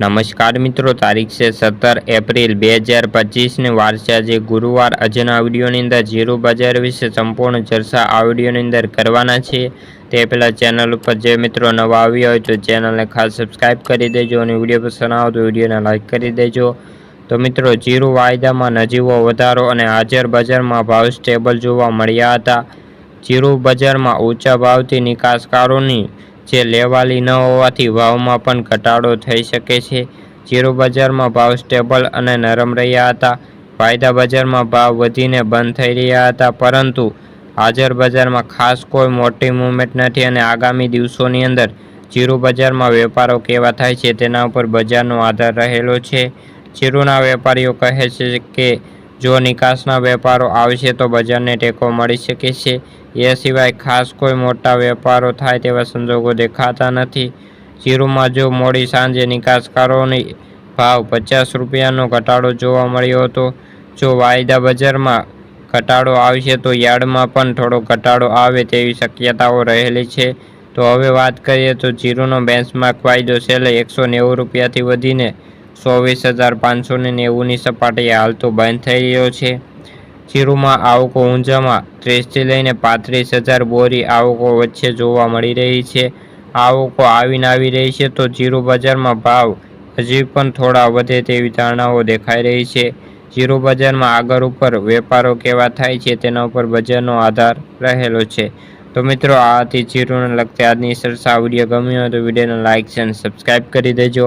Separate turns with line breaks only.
નમસ્કાર મિત્રો, તારીખ છે સત્તર એપ્રિલ બે હજાર પચીસની વાર છે. આજે ગુરુવાર, આજના વિડીયોની અંદર ઝીરો બજાર વિશે સંપૂર્ણ ચર્ચા આ વિડીયોની અંદર કરવાના છે તે પહેલાં ચેનલ ઉપર જે મિત્રો નવા આવ્યા હોય તો ચેનલને ખાસ સબસ્ક્રાઈબ કરી દેજો અને વીડિયો પસંદ આવે તો વિડીયોને લાઇક કરી દેજો. તો મિત્રો જીરું વાયદામાં નજીવો વધારો અને હાજર બજારમાં ભાવ સ્ટેબલ જોવા મળ્યા હતા. જીરું બજારમાં ઊંચા ભાવથી નિકાસકારોની જે લેવાલી ન હોવાથી ભાવમાં પણ ઘટાડો થઈ શકે છે. જીરું બજારમાં ભાવ સ્ટેબલ અને નરમ રહ્યા હતા. વાયદા બજારમાં ભાવ વધીને બંધ થઈ રહ્યા હતા, પરંતુ હાજર બજારમાં ખાસ કોઈ મોટી મૂવમેન્ટ નથી અને આગામી દિવસોની અંદર જીરું બજારમાં વેપારો કેવા થાય છે તેના ઉપર બજારનો આધાર રહેલો છે. જીરુના વેપારીઓ કહે છે કે જો નિકાસના વેપારો આવશે તો બજારને ટેકો મળી શકે છે. એ સિવાય ખાસ કોઈ મોટા વેપારો થાય તેવા સંજોગો દેખાતા નથી. જીરુમાં જો મોડી સાંજે નિકાસકારોની ભાવ પચાસ રૂપિયાનો ઘટાડો જોવા મળ્યો હતો, જો વાયદા બજારમાં ઘટાડો આવશે તો યાર્ડમાં પણ થોડો ઘટાડો આવે તેવી શક્યતાઓ રહેલી છે. તો હવે વાત કરીએ તો જીરુનો બેન્ચમાર્ક વાયદો છેલ્લે એકસો નેવું રૂપિયાથી વધીને ચોવીસ હજાર પાંચસો ને નેવુંની સપાટીએ હાલ તો બંધ થઈ રહ્યો છે. જીરુમાં આવકો ઊંઝામાં ત્રીસથી લઈને પાંત્રીસ હજાર બોરી આવકો વચ્ચે જોવા મળી રહી છે. આવકો આવીને આવી રહી છે તો જીરું બજારમાં ભાવ હજી પણ થોડા વધે તેવી ધારણાઓ દેખાઈ રહી છે. જીરું બજારમાં આગળ ઉપર વેપારો કેવા થાય છે તેના ઉપર બજારનો આધાર રહેલો છે. તો મિત્રો આ હતી જીરુને લગતી આજની ચર્ચા વીડિયો ગમ્યો હોય તો વિડીયોને લાઇક છે અને સબસ્ક્રાઈબ કરી દેજો.